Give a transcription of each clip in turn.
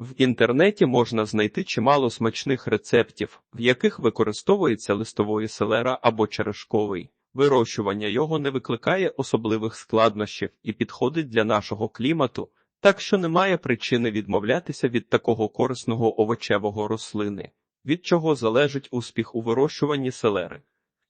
В інтернеті можна знайти чимало смачних рецептів, в яких використовується листової селера або черешковий. Вирощування його не викликає особливих складнощів і підходить для нашого клімату, так що немає причини відмовлятися від такого корисного овочевого рослини, від чого залежить успіх у вирощуванні селери.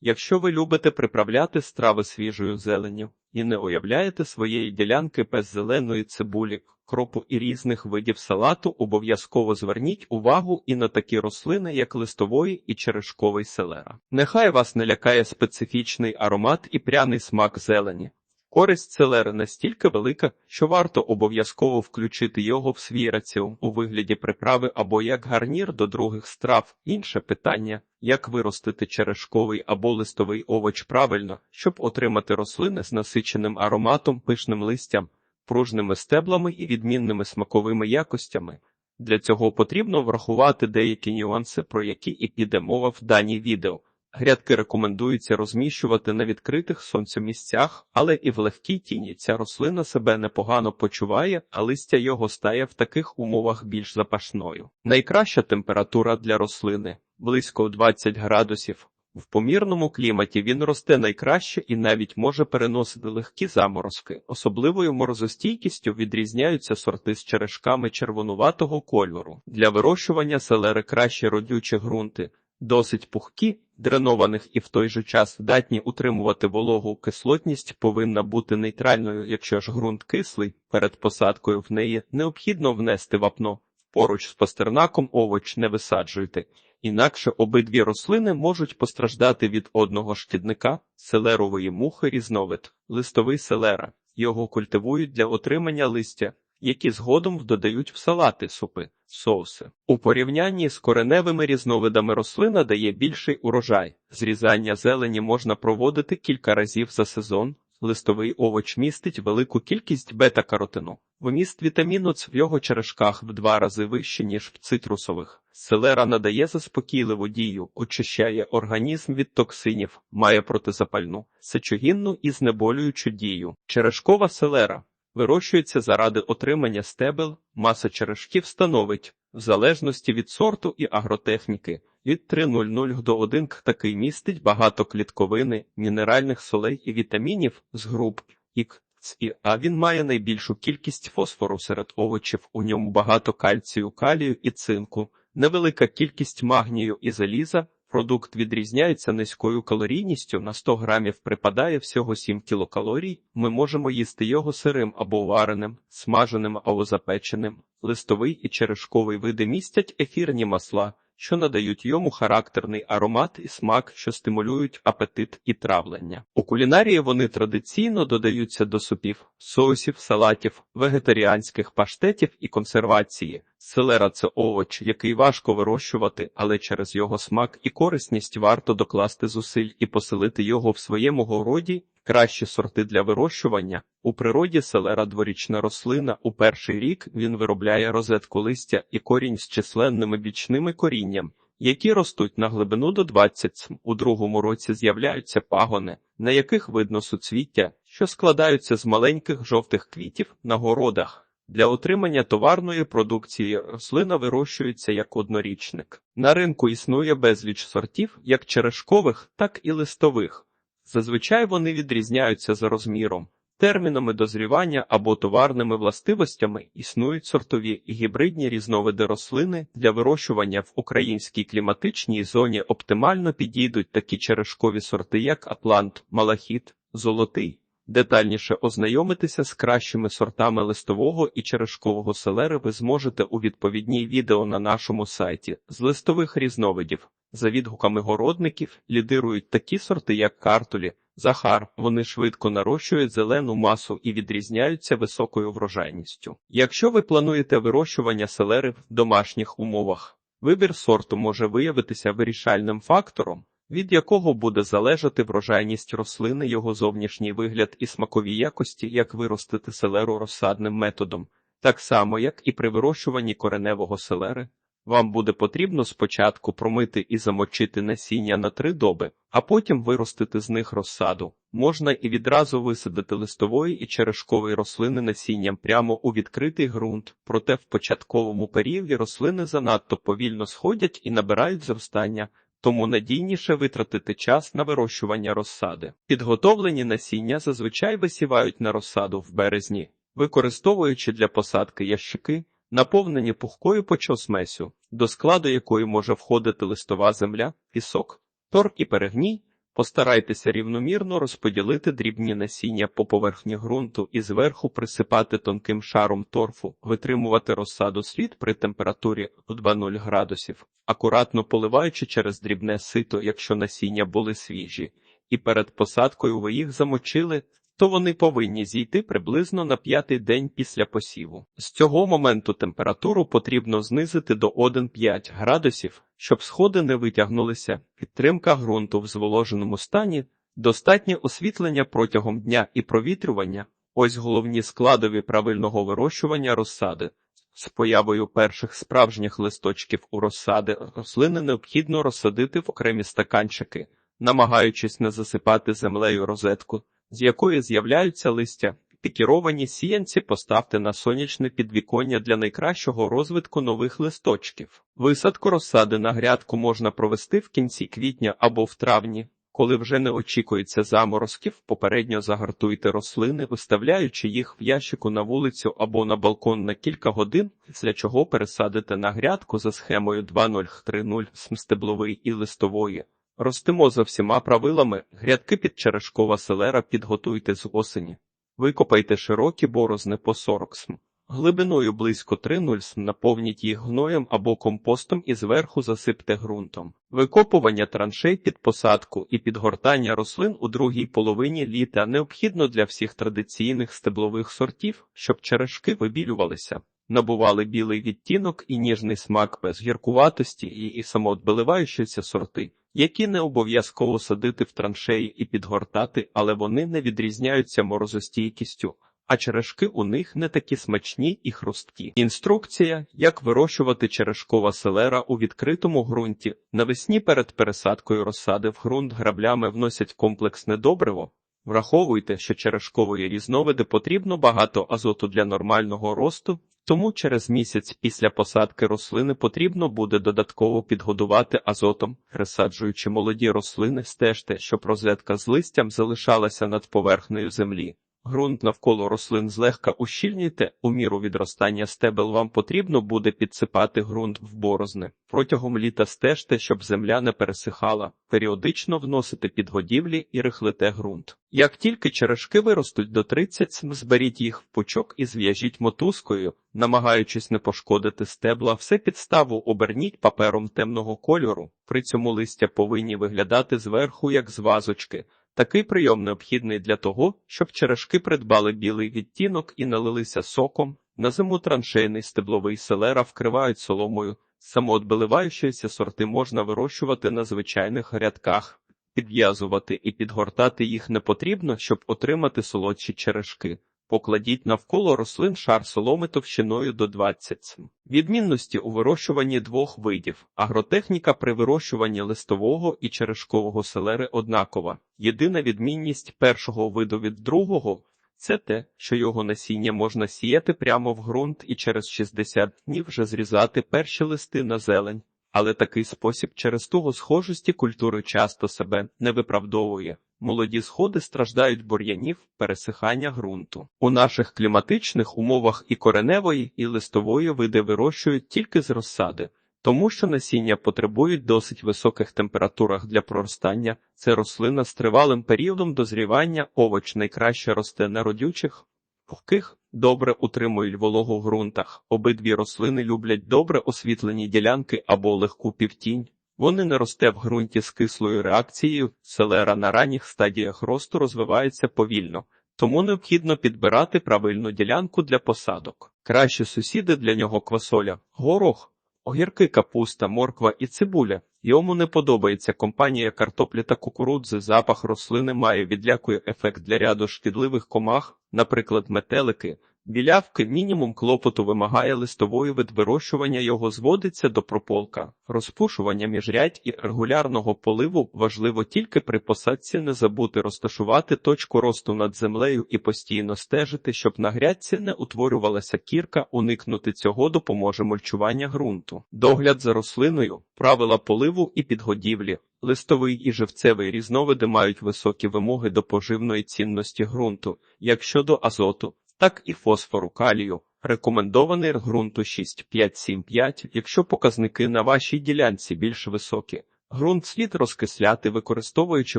Якщо ви любите приправляти страви свіжою зеленню і не уявляєте своєї ділянки без зеленої цибулі, кропу і різних видів салату, обов'язково зверніть увагу і на такі рослини, як листової і черешковий селера. Нехай вас не лякає специфічний аромат і пряний смак зелені. Користь селери настільки велика, що варто обов'язково включити його в свій раціон у вигляді приправи або як гарнір до других страв. Інше питання як виростити черешковий або листовий овоч правильно, щоб отримати рослини з насиченим ароматом, пишним листям, пружними стеблами і відмінними смаковими якостями. Для цього потрібно врахувати деякі нюанси, про які і піде мова в даній відео. Грядки рекомендується розміщувати на відкритих сонцемісцях, але і в легкій тіні ця рослина себе непогано почуває, а листя його стає в таких умовах більш запашною. Найкраща температура для рослини близько 20 градусів. В помірному кліматі він росте найкраще і навіть може переносити легкі заморозки. Особливою морозостійкістю відрізняються сорти з черешками червонуватого кольору. Для вирощування селери краще родючі ґрунти, досить пухкі, дренованих і в той же час здатні утримувати вологу. Кислотність повинна бути нейтральною, якщо ж ґрунт кислий, перед посадкою в неї необхідно внести вапно. Поруч з пастернаком овоч не висаджуйте. Інакше обидві рослини можуть постраждати від одного шкідника селерової мухи різновид, листовий селера. Його культивують для отримання листя, які згодом додають в салати, супи, соуси. У порівнянні з кореневими різновидами рослина дає більший урожай. Зрізання зелені можна проводити кілька разів за сезон. Листовий овоч містить велику кількість бета-каротину. Вміст вітаміну Ц в його черешках в два рази вищий, ніж в цитрусових. Селера надає заспокійливу дію, очищає організм від токсинів, має протизапальну, сечогінну і знеболюючу дію. Черешкова селера вирощується заради отримання стебел, маса черешків становить, в залежності від сорту і агротехніки, від 3,00 до 1 к такий містить багато клітковини, мінеральних солей і вітамінів з груп ік. І, а він має найбільшу кількість фосфору серед овочів, у ньому багато кальцію, калію і цинку, невелика кількість магнію і заліза. Продукт відрізняється низькою калорійністю, на 100 грамів припадає всього 7 кілокалорій. Ми можемо їсти його сирим або вареним, смаженим або запеченим. Листовий і черешковий види містять ефірні масла, що надають йому характерний аромат і смак, що стимулюють апетит і травлення. У кулінарії вони традиційно додаються до супів, соусів, салатів, вегетаріанських паштетів і консервації. Селера це овоч, який важко вирощувати, але через його смак і корисність варто докласти зусиль і поселити його в своєму городі. Кращі сорти для вирощування у природі селера дворічна рослина. У перший рік він виробляє розетку листя і корінь з численними бічними корінням, які ростуть на глибину до 20 см. У другому році з'являються пагони, на яких видно суцвіття, що складаються з маленьких жовтих квітів на городах. Для отримання товарної продукції рослина вирощується як однорічник. На ринку існує безліч сортів, як черешкових, так і листових. Зазвичай вони відрізняються за розміром, термінами дозрівання або товарними властивостями існують сортові і гібридні різновиди рослини для вирощування в українській кліматичній зоні оптимально підійдуть такі черешкові сорти, як Атлант, Малахіт, Золотий. Детальніше ознайомитися з кращими сортами листового і черешкового селери ви зможете у відповідній відео на нашому сайті з листових різновидів. За відгуками городників лідирують такі сорти, як картулі, захар. Вони швидко нарощують зелену масу і відрізняються високою врожайністю. Якщо ви плануєте вирощування селери в домашніх умовах, вибір сорту може виявитися вирішальним фактором від якого буде залежати врожайність рослини, його зовнішній вигляд і смакові якості, як виростити селеру розсадним методом, так само, як і при вирощуванні кореневого селери. Вам буде потрібно спочатку промити і замочити насіння на три доби, а потім виростити з них розсаду. Можна і відразу висадити листової і черешкової рослини насінням прямо у відкритий ґрунт, проте в початковому періоді рослини занадто повільно сходять і набирають зростання, тому надійніше витратити час на вирощування розсади. Підготовлені насіння зазвичай висівають на розсаду в березні, використовуючи для посадки ящики, наповнені пухкою почосмесю, до складу якої може входити листова земля, пісок, торф і перегній. Постарайтеся рівномірно розподілити дрібні насіння по поверхні ґрунту і зверху присипати тонким шаром торфу, витримувати розсаду слід при температурі 2-0 градусів, акуратно поливаючи через дрібне сито, якщо насіння були свіжі, і перед посадкою ви їх замочили, то вони повинні зійти приблизно на п'ятий день після посіву. З цього моменту температуру потрібно знизити до 1,5 градусів, щоб сходи не витягнулися, підтримка ґрунту в зволоженому стані, достатнє освітлення протягом дня і провітрювання ось головні складові правильного вирощування розсади. З появою перших справжніх листочків у розсади рослини необхідно розсадити в окремі стаканчики, намагаючись не засипати землею розетку з якої з'являються листя. Пікіровані сіянці поставте на сонячне підвіконня для найкращого розвитку нових листочків. Висадку розсади на грядку можна провести в кінці квітня або в травні, коли вже не очікується заморозків, попередньо загартуйте рослини, виставляючи їх в ящику на вулицю або на балкон на кілька годин, після чого пересадите на грядку за схемою 2030 стебловий і листової. Ростимо за всіма правилами, грядки під черешкова селера підготуйте з осені. Викопайте широкі борозни по 40 см. Глибиною близько 3-0 см наповніть їх гноєм або компостом і зверху засипте ґрунтом. Викопування траншей під посадку і підгортання рослин у другій половині літа необхідно для всіх традиційних стеблових сортів, щоб черешки вибілювалися. Набували білий відтінок і ніжний смак без гіркуватості і самоотбиливаючіся сорти які не обов'язково садити в траншеї і підгортати, але вони не відрізняються морозостійкістю, а черешки у них не такі смачні і хрусткі. Інструкція, як вирощувати черешкова селера у відкритому ґрунті. Навесні перед пересадкою розсади в ґрунт граблями вносять комплексне добриво. Враховуйте, що черешкової різновиди потрібно багато азоту для нормального росту, тому через місяць після посадки рослини потрібно буде додатково підгодувати азотом, розсаджуючи молоді рослини, стежте, щоб розетка з листям залишалася над поверхнею землі. Грунт навколо рослин злегка ущільніте, у міру відростання стебел вам потрібно буде підсипати ґрунт в борозни. Протягом літа стежте, щоб земля не пересихала, періодично вносите підгодівлі і рихлите ґрунт. Як тільки черешки виростуть до 30 см, зберіть їх в пучок і зв'яжіть мотузкою, намагаючись не пошкодити стебла, все підставу оберніть папером темного кольору, при цьому листя повинні виглядати зверху, як з вазочки. Такий прийом необхідний для того, щоб черешки придбали білий відтінок і налилися соком. На зиму траншейний стебловий селера вкривають соломою. Самоотбиливаючіся сорти можна вирощувати на звичайних рядках, підв'язувати і підгортати їх не потрібно, щоб отримати солодші черешки. Покладіть навколо рослин шар соломи товщиною до 20 см. Відмінності у вирощуванні двох видів. Агротехніка при вирощуванні листового і черешкового селери однакова. Єдина відмінність першого виду від другого це те, що його насіння можна сіяти прямо в ґрунт і через 60 днів вже зрізати перші листи на зелень. Але такий спосіб через туго схожості культури часто себе не виправдовує. Молоді сходи страждають бур'янів, пересихання ґрунту. У наших кліматичних умовах і кореневої, і листової види вирощують тільки з розсади, тому що насіння потребують досить високих температурах для проростання. Це рослина з тривалим періодом дозрівання, овоч найкраще росте на родючих, пухких, добре утримують вологу в ґрунтах. Обидві рослини люблять добре освітлені ділянки або легку півтінь. Вони не росте в ґрунті з кислою реакцією, селера на ранніх стадіях росту розвивається повільно, тому необхідно підбирати правильну ділянку для посадок. Кращі сусіди для нього квасоля, горох, огірки, капуста, морква і цибуля. Йому не подобається компанія картоплі та кукурудзи. Запах рослини має відлякує ефект для ряду шкідливих комах, наприклад, метелики. Білявки мінімум клопоту вимагає листової вид вирощування його зводиться до прополка. Розпушування міжрядь і регулярного поливу важливо тільки при посадці не забути розташувати точку росту над землею і постійно стежити, щоб на грядці не утворювалася кірка, уникнути цього допоможе мульчування ґрунту. Догляд за рослиною, правила поливу і підгодівлі. Листовий і живцевий різновиди мають високі вимоги до поживної цінності ґрунту, як щодо азоту, так і фосфору калію. Рекомендований ґрунту 6,5-7,5, якщо показники на вашій ділянці більш високі. Ґрунт слід розкисляти, використовуючи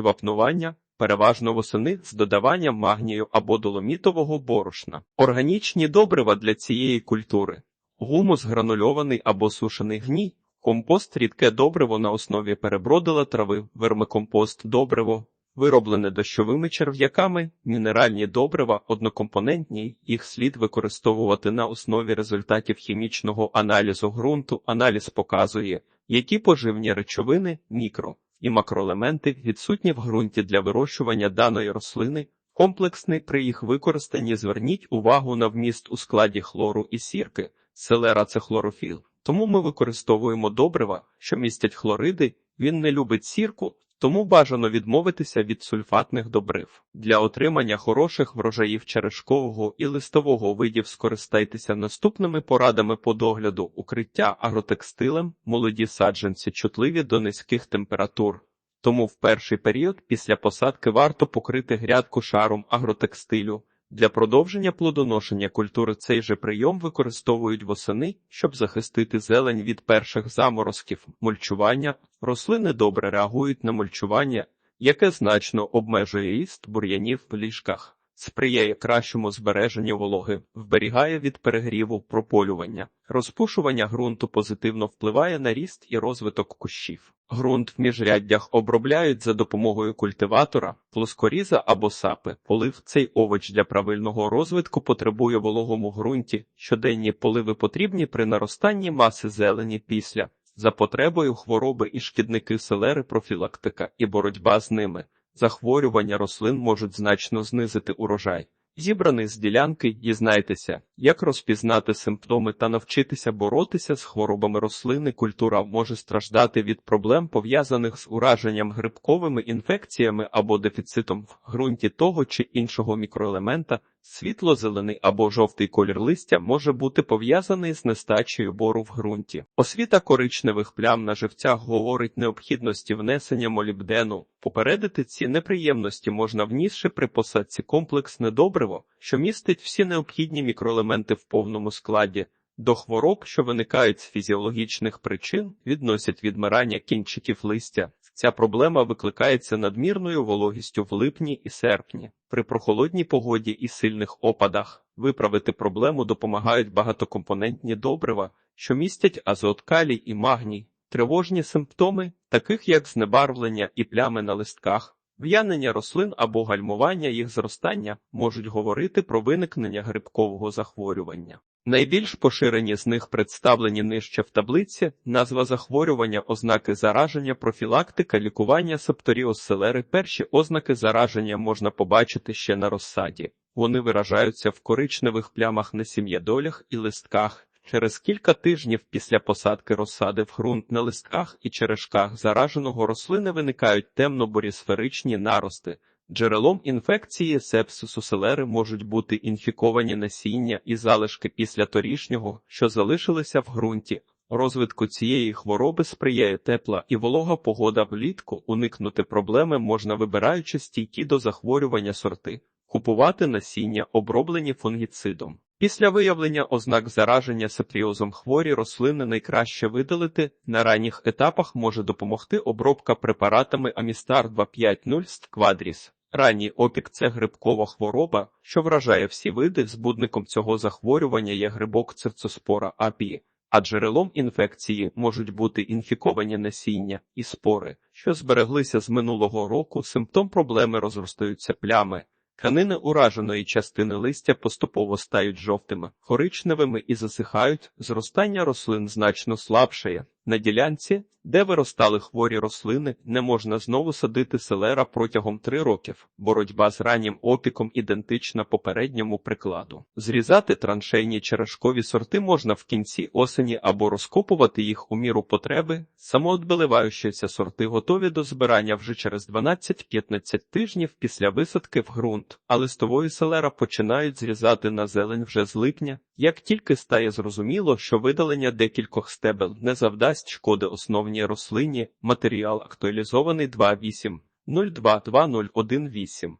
вапнування, переважно восени з додаванням магнію або доломітового борошна. Органічні добрива для цієї культури. Гумус гранульований або сушений гній, компост рідке добриво на основі перебродила трави, вермикомпост добриво, вироблене дощовими черв'яками, мінеральні добрива однокомпонентні, їх слід використовувати на основі результатів хімічного аналізу ґрунту. Аналіз показує, які поживні речовини, мікро і макроелементи відсутні в ґрунті для вирощування даної рослини. Комплексний при їх використанні зверніть увагу на вміст у складі хлору і сірки, селера це хлорофіл. Тому ми використовуємо добрива, що містять хлориди, він не любить сірку, тому бажано відмовитися від сульфатних добрив. Для отримання хороших врожаїв черешкового і листового видів скористайтеся наступними порадами по догляду укриття агротекстилем, молоді саджанці чутливі до низьких температур. Тому в перший період після посадки варто покрити грядку шаром агротекстилю. Для продовження плодоношення культури цей же прийом використовують восени, щоб захистити зелень від перших заморозків, мульчування. Рослини добре реагують на мульчування, яке значно обмежує ріст бур'янів в ліжках, сприяє кращому збереженню вологи, вберігає від перегріву прополювання. Розпушування ґрунту позитивно впливає на ріст і розвиток кущів. Ґрунт в міжряддях обробляють за допомогою культиватора, плоскоріза або сапи. Полив цей овоч для правильного розвитку потребує вологому ґрунті. Щоденні поливи потрібні при наростанні маси зелені після. За потребою хвороби і шкідники селери, профілактика і боротьба з ними. Захворювання рослин можуть значно знизити урожай. Зібраний з ділянки, дізнайтеся, як розпізнати симптоми та навчитися боротися з хворобами рослини. Культура може страждати від проблем, пов'язаних з ураженням грибковими інфекціями або дефіцитом в ґрунті того чи іншого мікроелемента. Світло-зелений або жовтий колір листя може бути пов'язаний з нестачею бору в ґрунті. Освіта коричневих плям на живцях говорить необхідності внесення молібдену. Попередити ці неприємності можна внісши при посадці комплексне добриво, що містить всі необхідні мікроелементи в повному складі. До хвороб, що виникають з фізіологічних причин, відносять відмирання кінчиків листя. Ця проблема викликається надмірною вологістю в липні і серпні. При прохолодній погоді і сильних опадах виправити проблему допомагають багатокомпонентні добрива, що містять азот, калій і магній, тривожні симптоми, таких як знебарвлення і плями на листках, в'янення рослин або гальмування їх зростання, можуть говорити про виникнення грибкового захворювання. Найбільш поширені з них представлені нижче в таблиці назва захворювання, ознаки зараження, профілактика, лікування септоріоселери. Перші ознаки зараження можна побачити ще на розсаді. Вони виражаються в коричневих плямах на сім'ядолях і листках. Через кілька тижнів після посадки розсади в ґрунт на листках і черешках зараженого рослини виникають темно-бурі сферичні нарости. Джерелом інфекції сепсису селери можуть бути інфіковані насіння і залишки після торішнього, що залишилися в ґрунті. Розвитку цієї хвороби сприяє тепла і волога погода влітку. Уникнути проблеми можна вибираючи стійкі до захворювання сорти, купувати насіння, оброблені фунгіцидом. Після виявлення ознак зараження септріозом хворі рослини найкраще видалити. На ранніх етапах може допомогти обробка препаратами Амістар 250 Квадріс. Ранній опік це грибкова хвороба, що вражає всі види. Збудником цього захворювання є грибок цевцоспора апі, а джерелом інфекції можуть бути інфіковані насіння і спори, що збереглися з минулого року. Симптом проблеми розростаються плями. Тканини ураженої частини листя поступово стають жовтими, коричневими і засихають, зростання рослин значно слабшає. На ділянці, де виростали хворі рослини, не можна знову садити селера протягом 3 років. Боротьба з раннім опіком ідентична попередньому прикладу. Зрізати траншейні черешкові сорти можна в кінці осені або розкопувати їх у міру потреби. Самоотбеливаючіся сорти готові до збирання вже через 12-15 тижнів після висадки в ґрунт, а листової селера починають зрізати на зелень вже з липня. Як тільки стає зрозуміло, що видалення декількох стебел не завдасть шкоди основній рослині, матеріал актуалізований 2.8. 022018